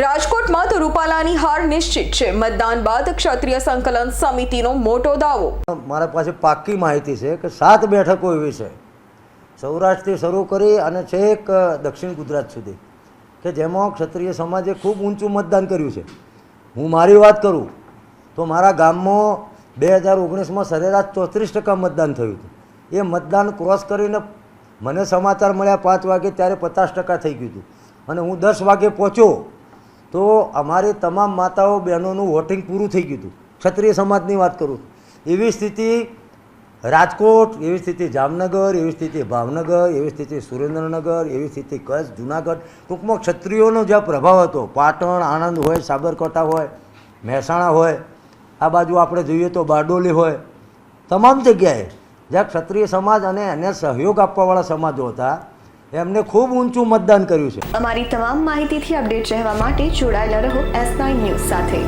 રાજકોટમાં તો રૂપાલાની હાર નિશ્ચિત છે. મતદાન બાદ ક્ષત્રિય સંકલન સમિતિનો મોટો દાવો. મારા પાસે પાક્કી માહિતી છે કે સાત બેઠકો એવી છે. સૌરાષ્ટ્રથી શરૂ કરી અને છેક દક્ષિણ ગુજરાત સુધી કે જેમાં ક્ષત્રિય સમાજે ખૂબ ઊંચું મતદાન કર્યું છે. હું મારી વાત કરું તો મારા ગામમાં બે હજાર ઓગણીસમાં સરેરાશ ચોત્રીસ ટકા મતદાન થયું હતું. એ મતદાન ક્રોસ કરીને મને સમાચાર મળ્યા પાંચ વાગે ત્યારે પચાસ ટકા થઈ ગયું હતું. અને હું દસ વાગે પહોંચ્યો તો અમારી તમામ માતાઓ બહેનોનું વોટિંગ પૂરું થઈ ગયું હતું. ક્ષત્રિય સમાજની વાત કરું. એવી સ્થિતિ રાજકોટ, એવી સ્થિતિ જામનગર, એવી સ્થિતિ ભાવનગર, એવી સ્થિતિ સુરેન્દ્રનગર, એવી સ્થિતિ કચ્છ, જુનાગઢ. ટૂંકમાં ક્ષત્રિયોનો જ્યાં પ્રભાવ હતો, પાટણ, આણંદ હોય, સાબરકાંઠા હોય, મહેસાણા હોય, આ બાજુ આપણે જોઈએ તો બારડોલી હોય. તમામ જગ્યાએ જ્યાં ક્ષત્રિય સમાજ અને એને સહયોગ આપવાવાળા સમાજો હતા એમને ખૂબ ઊંચું મતદાન કર્યું છે. અમારી તમામ માહિતીથી અપડેટ રહેવા માટે જોડાયેલા રહો એસ નાઇન ન્યૂઝ સાથે.